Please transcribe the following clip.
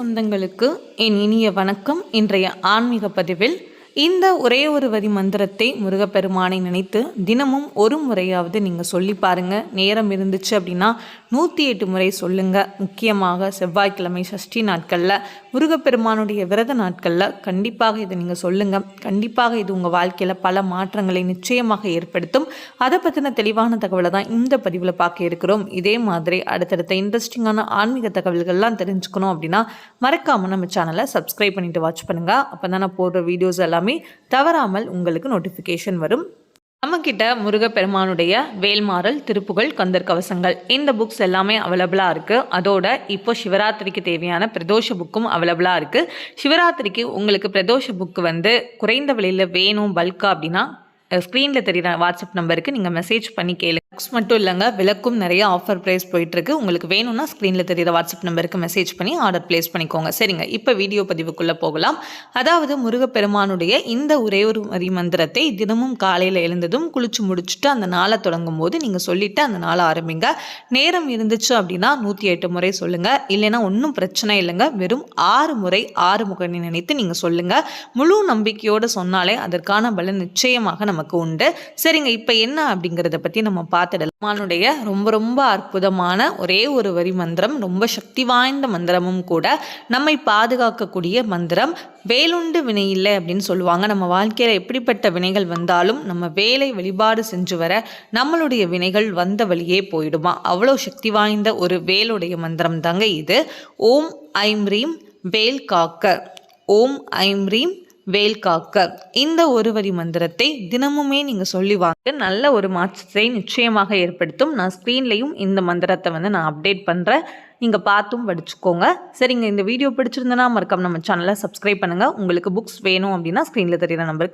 சொந்தங்களுக்கு என் இனிய வணக்கம். இன்றைய ஆன்மீக பதிவில் இந்த ஒரே ஒரு வரி மந்திரத்தை முருகப்பெருமானை நினைத்து தினமும் ஒரு முறையாவது நீங்கள் சொல்லி பாருங்கள் நேரம் இருந்துச்சு அப்படின்னா நூற்றி எட்டு முறை சொல்லுங்கள் முக்கியமாக செவ்வாய்க்கிழமை சஷ்டி நாட்களில் முருகப்பெருமானுடைய விரத நாட்களில் கண்டிப்பாக இதை நீங்கள் சொல்லுங்கள் கண்டிப்பாக இது உங்கள் வாழ்க்கையில் பல மாற்றங்களை நிச்சயமாக ஏற்படுத்தும். அதை பற்றின தெளிவான தகவலை தான் இந்த பதிவில் பார்க்க இருக்கிறோம். இதே மாதிரி அடுத்தடுத்த இன்ட்ரெஸ்டிங்கான ஆன்மீக தகவல்கள்லாம் தெரிஞ்சுக்கணும் அப்படின்னா மறக்காமல் நம்ம சேனலை சப்ஸ்கிரைப் பண்ணிட்டு வாட்ச் பண்ணுங்கள் அப்போ தான் நான் போடுற வீடியோஸ் எல்லாமே தவறாமல் உங்களுக்கு நோட்டிஃபிகேஷன் வரும். நம்மக்கிட்ட முருகப்பெருமானுடைய வேல்மாறல் திருப்புகள் கந்தர் கவசங்கள் இந்த புக்ஸ் எல்லாமே அவைலபிளாக இருக்குது அதோட இப்போ சிவராத்திரிக்கு தேவையான பிரதோஷ புக்கும் அவைலபிளாக இருக்குது சிவராத்திரிக்கு உங்களுக்கு பிரதோஷ புக்கு வந்து குறைந்த விலையில் வேணும் பல்கா அப்படின்னா ஸ்க்ரீனில் தெரியுற வாட்ஸ்அப் நம்பருக்கு நீங்கள் மெசேஜ் பண்ணி கேளுங்க புக்ஸ் மட்டும் இல்லைங்க விளக்கும் நிறைய ஆஃபர் ப்ரைஸ் போயிட்டுருக்கு. உங்களுக்கு வேணும்னா ஸ்க்ரீனில் தெரியுற வாட்ஸ்அப் நம்பருக்கு மெசேஜ் பண்ணி ஆர்டர் ப்ளேஸ் பண்ணிக்கோங்க. சரிங்க இப்போ வீடியோ பதிவுக்குள்ளே போகலாம். அதாவது முருகப்பெருமானுடைய இந்த ஒரே ஒரு வரி மந்திரத்தை தினமும் காலையில் எழுந்ததும் குளிச்சு முடிச்சுட்டு அந்த நாளை தொடங்கும் போது நீங்கள் சொல்லிவிட்டு அந்த நாளை ஆரம்பிங்க. நேரம் இருந்துச்சு அப்படின்னா நூற்றி எட்டு முறை சொல்லுங்கள் இல்லைன்னா ஒன்றும் பிரச்சனை இல்லைங்க. வெறும் ஆறு முறை ஆறு முகனை நினைத்து நீங்கள் சொல்லுங்கள் முழு நம்பிக்கையோடு சொன்னாலே அதற்கான பலன் நிச்சயமாக நமக்கு உண்டு. சரிங்க இப்போ என்ன அப்படிங்கிறத பற்றி நம்ம பார்த்துடலாம். மானுடைய ரொம்ப ரொம்ப அற்புதமான ஒரே ஒரு வரி மந்திரம் ரொம்ப சக்தி வாய்ந்த மந்திரமும் கூட நம்மை பாதுகாக்கக்கூடிய மந்திரம் வேலுண்டு வினை இல்லை அப்படின்னு சொல்லுவாங்க. நம்ம வாழ்க்கையில் எப்படிப்பட்ட வினைகள் வந்தாலும் நம்ம வேலை வழிபாடு செஞ்சு வர நம்மளுடைய வினைகள் வந்த வழியே போயிடுமா? அவ்வளோ சக்தி வாய்ந்த ஒரு வேலுடைய மந்திரம் தாங்க இது. ஓம் ஐம் ரீம் வேல் காக்க. ஓம் ஐம் ரீம் வேல் காக்க. இந்த ஒரு வரி மந்திரத்தை தினமுமே நீங்கள் சொல்லி வாங்க. நல்ல ஒரு மாற்றத்தை நிச்சயமாக ஏற்படுத்தும். நான் ஸ்க்ரீன்லேயும் இந்த மந்திரத்தை வந்து நான் அப்டேட் பண்ணுறேன் நீங்கள் பார்த்தும் படிச்சுக்கோங்க. சரிங்க இந்த வீடியோ பிடிச்சிருந்தனா மறக்காம நம்ம சேனலை சப்ஸ்கிரைப் பண்ணுங்கள் உங்களுக்கு புக்ஸ் வேணும் அப்படின்னா ஸ்க்ரீனில் தெரியுற நம்பருக்கு